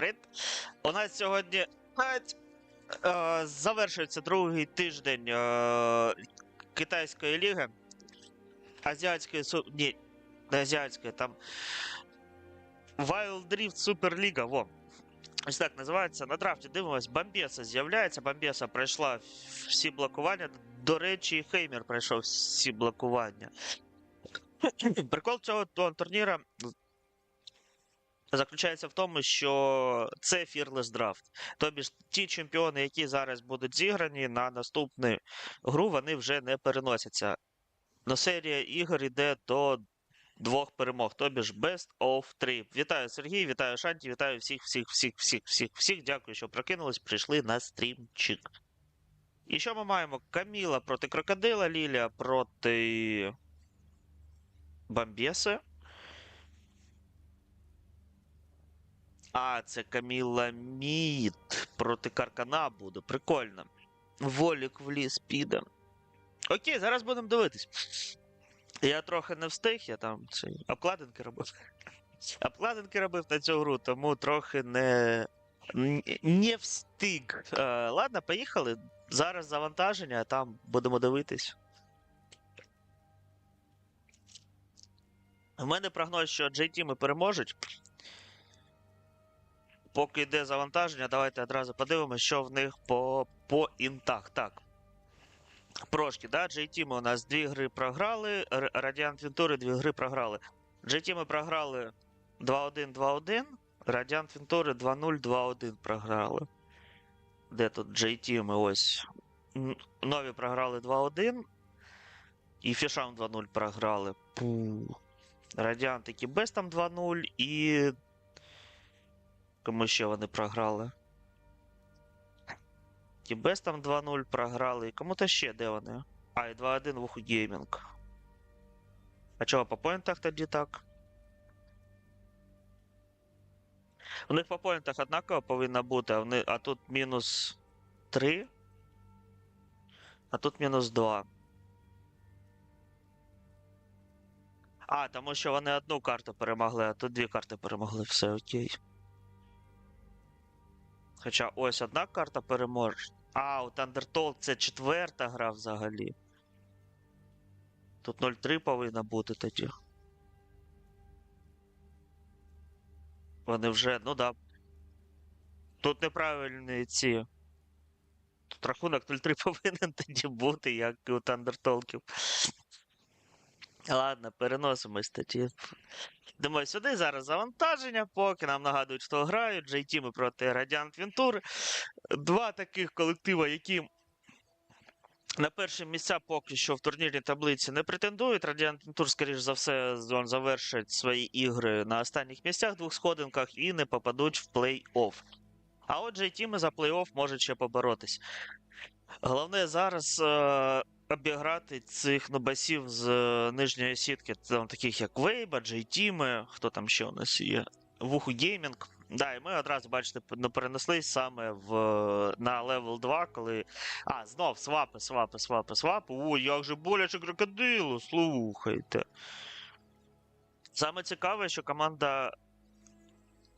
привіт! У нас сьогодні е, завершується другий тиждень е, китайської ліги. Азіатської. Ні, не азіатської, там. Wild Rift Суперліга, во. Ось так називається. На драфті дивимось, Бомбеса з'являється. Бомбеса пройшла всі блокування. До речі, Хеймер пройшов всі блокування. Прикол цього турніра заключається в тому, що це Fearless Draft. Тобі ж ті чемпіони, які зараз будуть зіграні на наступну гру, вони вже не переносяться. Но серія ігор йде до двох перемог, тобі ж Best of 3. Вітаю Сергій, вітаю Шанті, вітаю всіх, всіх, всіх, всіх, всіх, всіх. Дякую, що прокинулись, прийшли на стрімчик. І що ми маємо? Каміла проти крокодила, Лілія проти Бомбеси. А, це Каміла Мід проти Каркана буде. Прикольно. Волік в ліс піде. Окей, зараз будемо дивитись. Я трохи не встиг, я там цей обкладинки робив. Обкладинки робив на цю гру, тому трохи не. Не встиг. Е, ладно, поїхали. Зараз завантаження, а там будемо дивитись. У мене прогноз, що JT ми переможуть. Поки йде завантаження, давайте одразу подивимося, що в них по, по інтах. Так. Прошки, да, JT ми у нас дві гри програли, Р- Radiant Ventura дві гри програли. JT ми програли 2-1, 2-1, Radiant Ventura 2-0, 2-1 програли. Де тут JT ми ось. Нові програли 2-1. І Фішам 2-0 програли. Радіант які без там 2-0 і. Кому ще вони програли? І без там 2-0 програли. Кому-то ще де вони? А, і 2-1 в уху геймінг. А чого по поінтах тоді так? У них по поінтах однаково повинно бути, а, вони, а тут мінус 3. А тут мінус 2. А, тому що вони одну карту перемогли, а тут дві карти перемогли, все окей. Хоча ось одна карта переможе. А, у Thundertold це четверта гра взагалі. Тут 0-3 повинна бути тоді. Вони вже, ну да. Тут неправильні ці. Тут рахунок 0-3 повинен тоді бути, як і у Тандертолків. Ладно, переносимось тоді. Йдемо сюди зараз завантаження, поки нам нагадують, хто грають. JT ми проти Radiant Ventura. Два таких колектива, які на перші місця поки що в турнірній таблиці не претендують. Radiant Ventura, скоріш за все, завершить свої ігри на останніх місцях, двох сходинках і не попадуть в плей-офф. А от JT ми за плей-офф можуть ще поборотись. Головне зараз е, обіграти цих нобасів з е, нижньої сітки, там таких як Вейба, JT, хто там ще у нас є. Вуху Геймінг. Да, і ми одразу, бачите, ну, перенеслись саме в, на левел 2, коли. А, знов свапи, свапи, свапи, свапи. Ой, як же боляче крокодилу, слухайте. Саме цікаве, що команда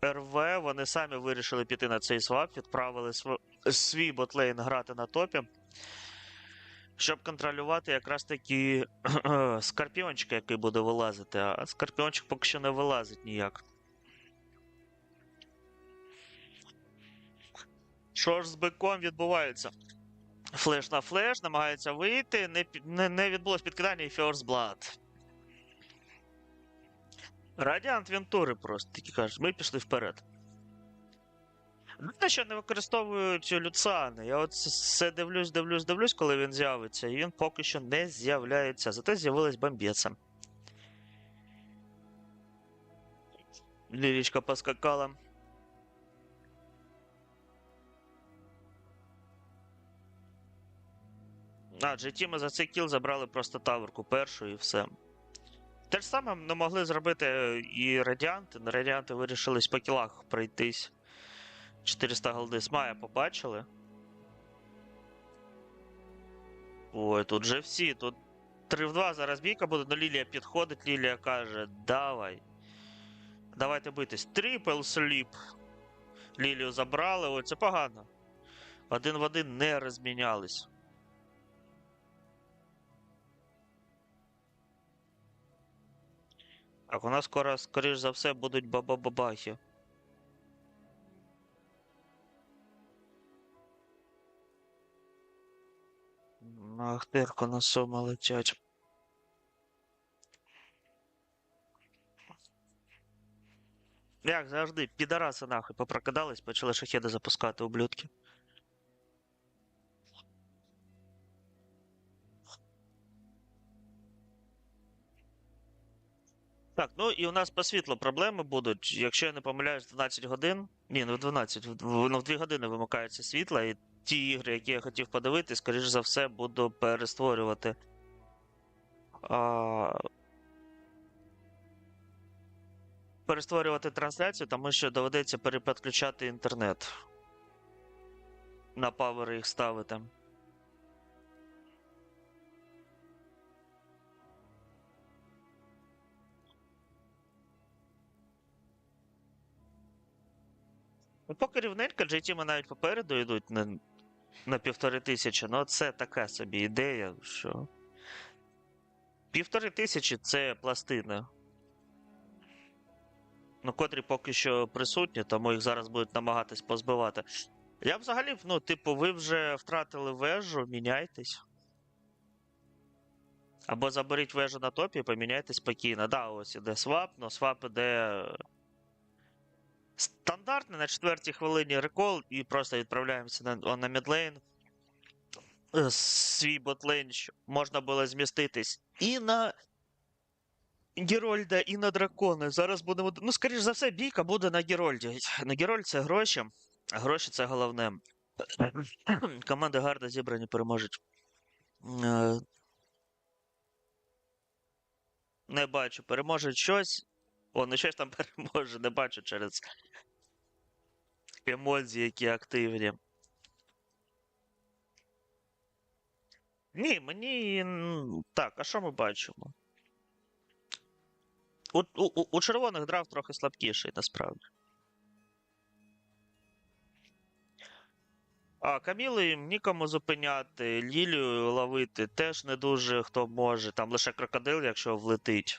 РВ, вони самі вирішили піти на цей свап, відправили св- свій ботлейн грати на топі. Щоб контролювати якраз таки скорпіончика, який буде вилазити, а скорпіончик поки що не вилазить ніяк. Що ж з биком відбувається? Флеш на флеш, намагається вийти, не, не, не відбулось підкидання і First Blood. Радіант Вентури просто такі кажуть, ми пішли вперед. Те, що не використовують Люцани. Я от все дивлюсь, дивлюсь, дивлюсь, коли він з'явиться, і він поки що не з'являється. Зате з'явилась бомбеца. Лірічка поскакала. А, GT ми за цей кіл забрали просто таверку першу і все. Те ж саме не могли зробити і радіанти. На радіанти вирішились по кілах пройтись. 400 голди з Мая побачили. Ой, тут же всі. Тут 3 в 2 зараз бійка буде, но Лілія підходить, Лілія каже: давай. Давайте битись. Трипл сліп. Лілію забрали, о, це погано. Один в один не розмінялись. Так, у нас скоро, скоріш за все, будуть баба-бабахи. На Ахтирку на сума летять. Як завжди, підараси нахуй попрокидались, почали шахеди запускати ублюдки. Так, ну і у нас по світлу проблеми будуть. Якщо я не помиляюсь, 12 годин. Ні, не в 12, в, в- ну, в 2 години вимикається світло, і ті ігри, які я хотів подивитись, скоріш за все, буду перестворювати. А... Перестворювати трансляцію, тому що доведеться перепідключати інтернет. На павери їх ставити. Ну, поки рівненько, GT ми навіть попереду йдуть на, півтори тисячі, ну це така собі ідея, що. Півтори тисячі це пластини. Ну, котрі поки що присутні, тому їх зараз будуть намагатись позбивати. Я взагалі, ну, типу, ви вже втратили вежу, міняйтесь. Або заберіть вежу на топі і поміняйте спокійно. Да, ось іде свап, но свап іде стандартний на четвертій хвилині рекол, і просто відправляємося на, на мідлейн. Е, Свій ботлейн можна було зміститись і на Герольда, і на дракона. Зараз будемо. Ну, скоріш за все, бійка буде на Герольді. На Герольд це гроші, а гроші це головне. Команди гарно зібрані переможуть. Е, Не бачу, переможе щось. О, не щось там переможе, не бачу через емодзі, які активні. Ні, мені. Так, а що ми бачимо? У, у- у червоних драфт трохи слабкіший, насправді. А Каміли нікому зупиняти, Лілію ловити теж не дуже хто може. Там лише крокодил, якщо влетить.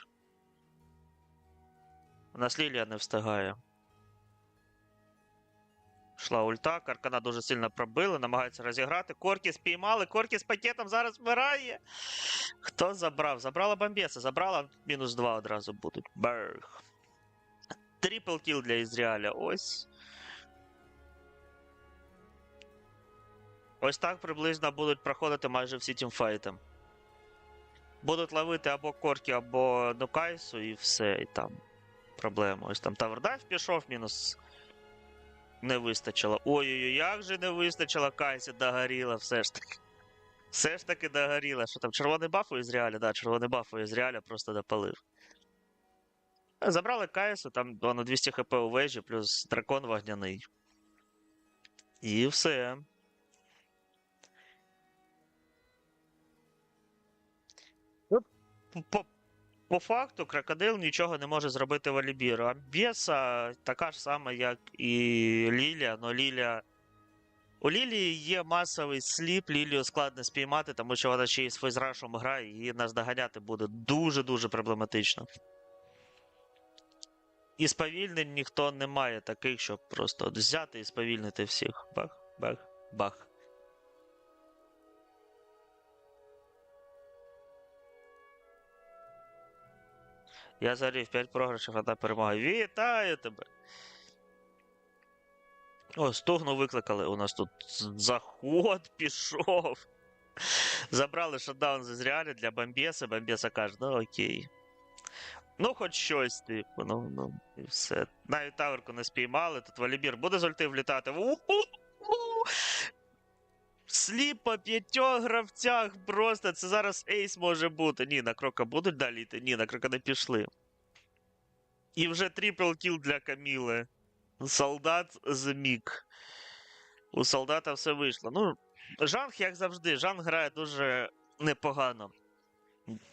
У нас Лілія не встигає. Шла ульта, Каркана дуже сильно пробили, намагаються розіграти. Коркі спіймали, Коркі з пакетом зараз вмирає. Хто забрав? Забрала Бомбеса, забрала мінус 2 одразу будуть. Берг. Трипл кіл для Ізріаля. Ось. Ось так приблизно будуть проходити майже всі тімфайти. Будуть ловити або Коркі, або Нукайсу, і все, і там проблема. Ось там Тавердайв пішов, мінус не вистачило. Ой-ой-ой, як же не вистачило Кайсі, догоріла, все ж таки. Все ж таки догоріла. Що там, червоний баф у Ізріаля? Да, червоний баф у Ізріаля просто допалив. Е, Забрали Кайсу, там воно 200 хп у вежі, плюс дракон вогняний. І все. По, по факту, крокодил нічого не може зробити Валібіру. А Бєса така ж сама, як і Лілія, але Лілія. У Лілії є масовий сліп, Лілію складно спіймати, тому що вона ще й з фейзрашом грає, і її наздоганяти буде дуже-дуже проблематично. І сповільнень ніхто не має таких, щоб просто взяти і сповільнити всіх. Бах, бах, бах. Я зарів 5 програшів, одна перемога. Вітаю тебе! О, стогну викликали. У нас тут заход пішов. Забрали шатдаун з Ізріаля для Бомбеса. Бомбеса каже, ну окей. Ну, хоч щось, типу, ну, ну, і все. Навіть таверку не спіймали, тут Валібір буде з ульти влітати. У-ху-ху! Сліп п'ятьох гравцях просто. Це зараз ейс може бути. Ні, на крока будуть далі йти? Ні, на крока не пішли. І вже трипл кіл для Каміли. Солдат з мік. У солдата все вийшло. Ну, Жанг, як завжди, Жанг грає дуже непогано.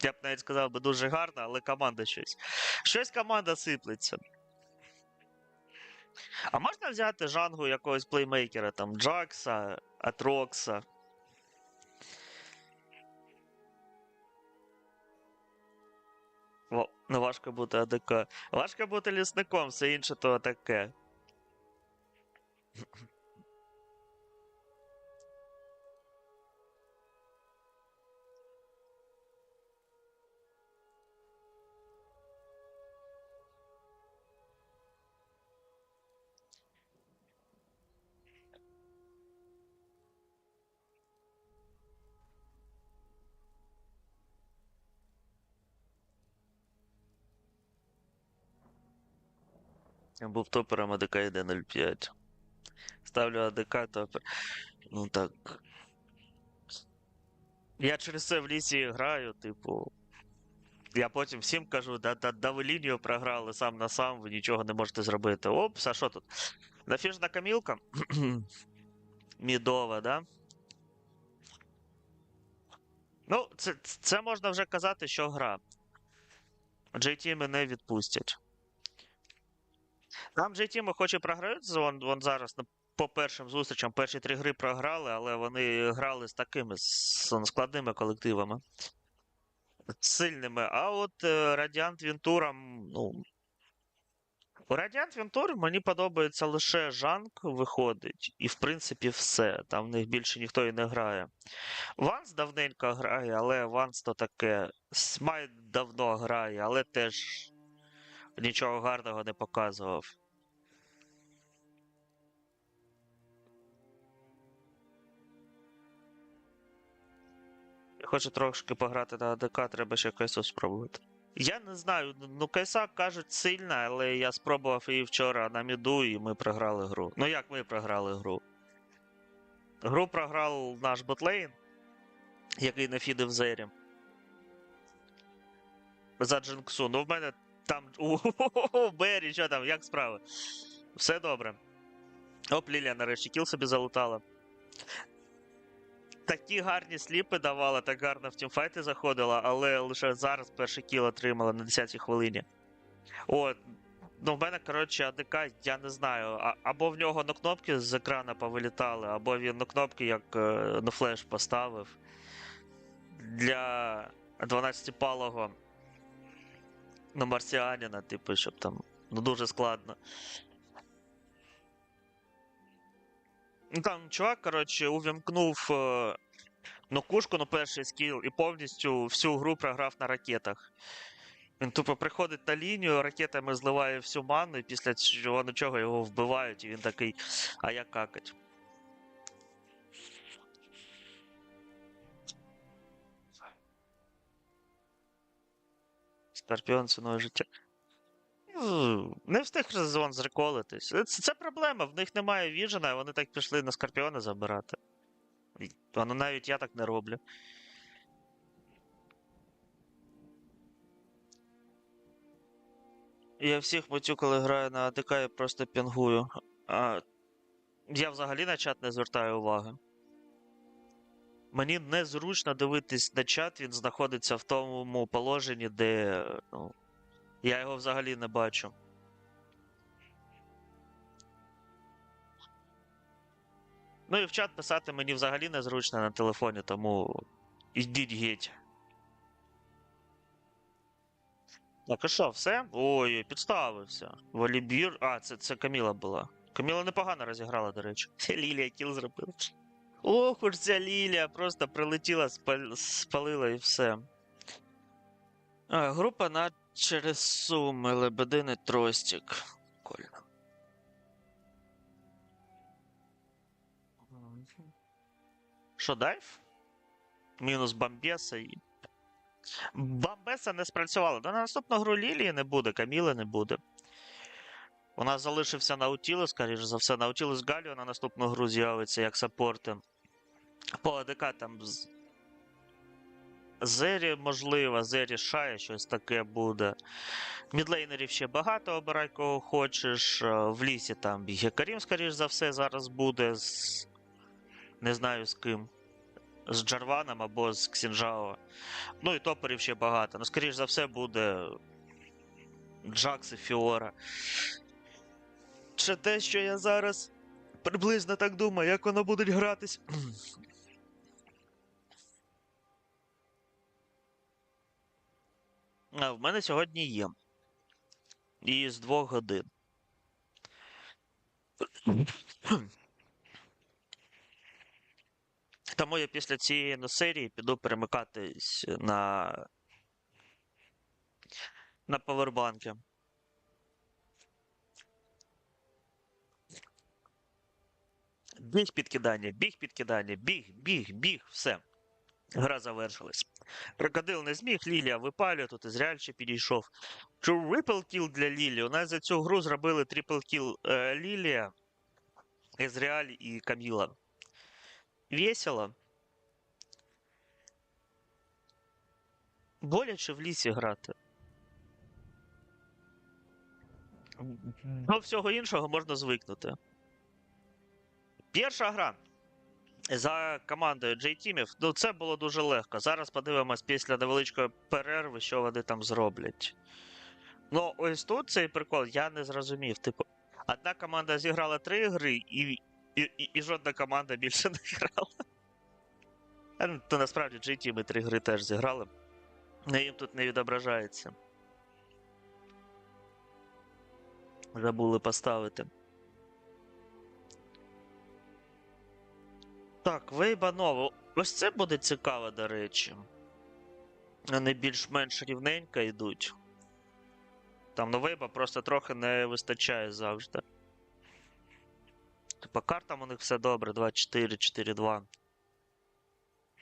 Я б навіть сказав би дуже гарно, але команда щось. Щось команда сиплеться. А можна взяти жангу якогось плеймейкера, там Джакса, Атрокса. Во, ну важко бути АДК. Важко бути лісником, все інше то таке. Був топером АДК йде 0.5. Ставлю АДК топер. Ну так. Я через це в лісі граю, типу. Я потім всім кажу, да, да, да ви лінію програли сам на сам, ви нічого не можете зробити. Опс, а що тут? Нафіжна камілка. Мідова, да? Ну, це, це можна вже казати, що гра. JT мене відпустять. Там JT ми хоч і програють, вон, вон зараз по першим зустрічам перші три гри програли, але вони грали з такими з складними колективами. Сильними. А от е, Радіант Вінтурам, ну. У Радіант Вінтур мені подобається лише Жанк виходить, і в принципі все. Там в них більше ніхто і не грає. Ванс давненько грає, але Ванс то таке. Смайт давно грає, але теж нічого гарного не показував. Я хочу трошки пограти на АДК, треба ще КСУ спробувати. Я не знаю, ну КСА кажуть сильна, але я спробував її вчора на міду, і ми програли гру. Ну як ми програли гру? Гру програв наш ботлейн, який не фідив зері. За Джинксу. Ну в мене там. О, Бері, що там, як справи? Все добре. Оп, Лілія нарешті кіл собі залутала. Такі гарні сліпи давала, так гарно в тімфайти заходила, але лише зараз перший кіл отримала на 10-й хвилині. От. Ну, в мене, коротше, АДК, я не знаю. А, або в нього на кнопки з екрана повилітали, або він на кнопки як е, на флеш поставив. Для 12-палого ну, марсіанина, типу, щоб там. Ну, дуже складно. Ну там чувак, коротше, увімкнув е, ну, кушку на перший скіл і повністю всю гру програв на ракетах. Він тупо приходить на лінію, ракетами зливає всю ману, і після чого нічого його вбивають, і він такий, а я какать. Скорпіон ціною життя. Ну, Не встиг сезон зреколитись. Це, це проблема, в них немає віжена, вони так пішли на Скорпіона забирати. І Воно навіть я так не роблю. Я всіх матю, коли граю на АДК, я просто пінгую. А, я взагалі на чат не звертаю уваги. Мені незручно дивитись на чат, він знаходиться в тому положенні, де. Ну, я його взагалі не бачу. Ну і в чат писати мені взагалі незручно на телефоні, тому ідіть геть. Так, а що, все? Ой, підставився. Волібір. А, це, це Каміла була. Каміла непогано розіграла, до речі. Лілія кіл зробила. Ох уж ця Лілія просто прилетіла, спалила і все. А, група на через суми, лебединий тростик. Прикольно. Що, дайв? Мінус Бамбеса і. Бамбеса не спрацювала. Да на наступну гру Лілії не буде, Каміли не буде. У нас залишився Наутілус, скоріш за все, Наутілус Галіо на наступну гру з'явиться як саппорти. По АДК там. Зері, можливо, Зері Шая, щось таке буде. Мідлейнерів ще багато, обирай кого хочеш. Е, В лісі там Гекарім, скоріш за все, зараз буде з. Не знаю з ким. З Джарваном або з Ксінжао. Ну і топерів ще багато. Ну, скоріш за все, буде Джакс і Фіора. Ще те, що я зараз приблизно так думаю, як воно будуть гратись. А, в мене сьогодні є. І з двох годин. Тому я після цієї ну, серії піду перемикатись на. на павербанки. Біг підкидання, біг підкидання, біг, біг, біг, все. Гра завершилась. Крокодил не зміг, Лілія випалює, тут Ізраїль ще підійшов. Трипл кіл для Лілії. У нас за цю гру зробили трипл кіл е, Лілія, Ізраїль і Каміла. Весело. Боляче в лісі грати. До всього іншого можна звикнути. Перша гра за командою J-Teamів, ну це було дуже легко. Зараз подивимось після невеличкої перерви, що вони там зроблять. Ну, ось тут цей прикол я не зрозумів. Типу, одна команда зіграла три гри, і, і, і, і жодна команда більше не грала. А, ну, То насправді J-Team три гри теж зіграли. але їм тут не відображається. Забули поставити. Так, Вейба Нова. Ось це буде цікаво, до речі. Вони більш-менш рівненько йдуть. Там ну, Вейба просто трохи не вистачає завжди. По картам у них все добре, 2-4, 4-2.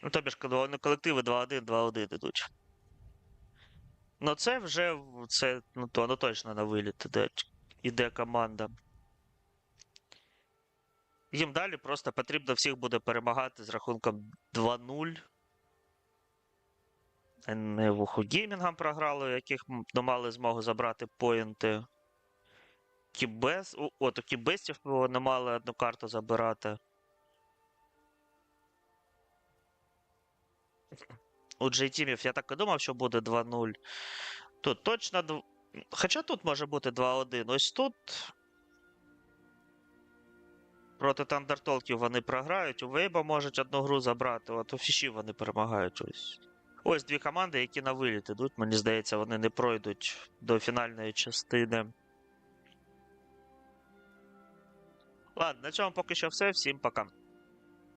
Ну, тобі ж вони колективи 2-1, 2-1 йдуть. Ну це вже це, ну, то, ну точно на виліт іде, іде команда. Їм далі просто потрібно всіх буде перемагати з рахунком 2-0. Не вуху геймінгам програли, яких м- ну, мали змогу забрати поінти. Кібес. От у Кібестів не мали одну карту забирати. У J-Тімів я так і думав, що буде 2-0. Тут точно. Хоча тут може бути 2-1. Ось тут. Проти Тандертолків вони програють. У Вейба можуть одну гру забрати. От у Фіші вони перемагають. Ось. Ось дві команди, які на виліт ідуть. Мені здається, вони не пройдуть до фінальної частини. Ладно, на цьому поки що все. Всім пока.